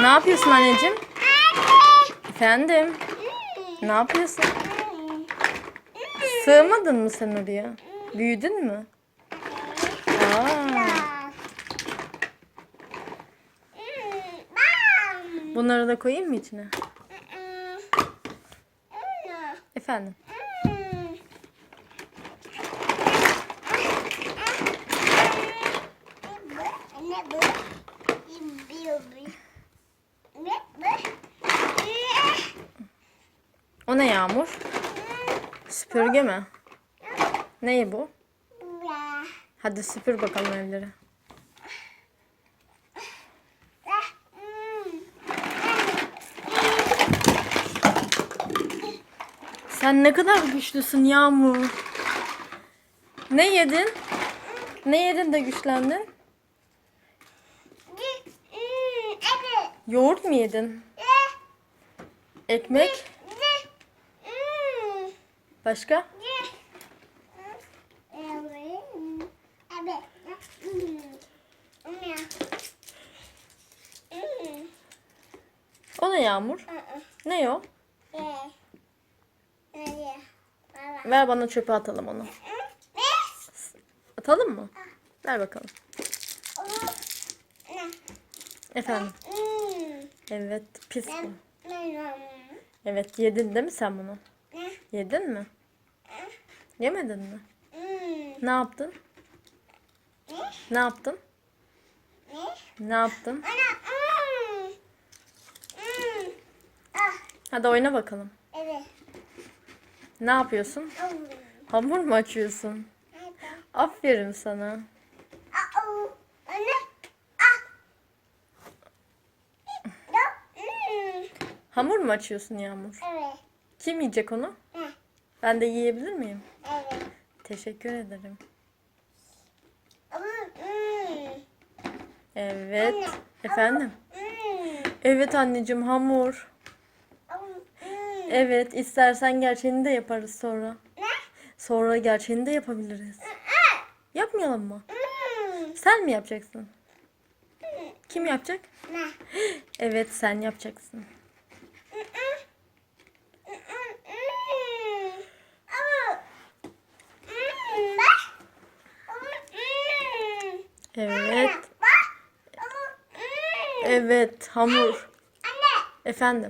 Ne yapıyorsun anneciğim? Efendim? Ne yapıyorsun? Sığmadın mı sen oraya? Büyüdün mü? Aa, bunları da koyayım mı içine? Efendim? Ne bu? Ne bu? Ne bu? O ne Yağmur? Süpürge mi? Ne bu? Hadi süpür bakalım evleri. Sen ne kadar güçlüsün Yağmur. Ne yedin? Ne yedin de güçlendin? Yoğurt mu yedin? Ekmek? Başka? O ne Yağmur? Ne o? Ver bana çöpe atalım onu. Atalım mı? Ver bakalım. Efendim. Evet pis bu. Evet yedin değil mi sen bunu? Yedin mi? Yemedin mi? Ne yaptın? Ne yaptın? Ne yaptın? Hadi oyna bakalım. Evet. Ne yapıyorsun? Hamur mu açıyorsun? Aferin sana. Hamur mu açıyorsun Yağmur? Evet. Kim yiyecek onu? Ben de yiyebilir miyim? Evet. Teşekkür ederim. Hmm. Evet. Efendim? Hmm. Evet anneciğim hamur. Hmm. Evet istersen gerçeğini de yaparız sonra. Ne? Sonra gerçeğini de yapabiliriz. Yapmayalım mı? Hmm. Sen mi yapacaksın? Kim yapacak? Ne? Evet sen yapacaksın. Evet. Evet hamur. Efendim.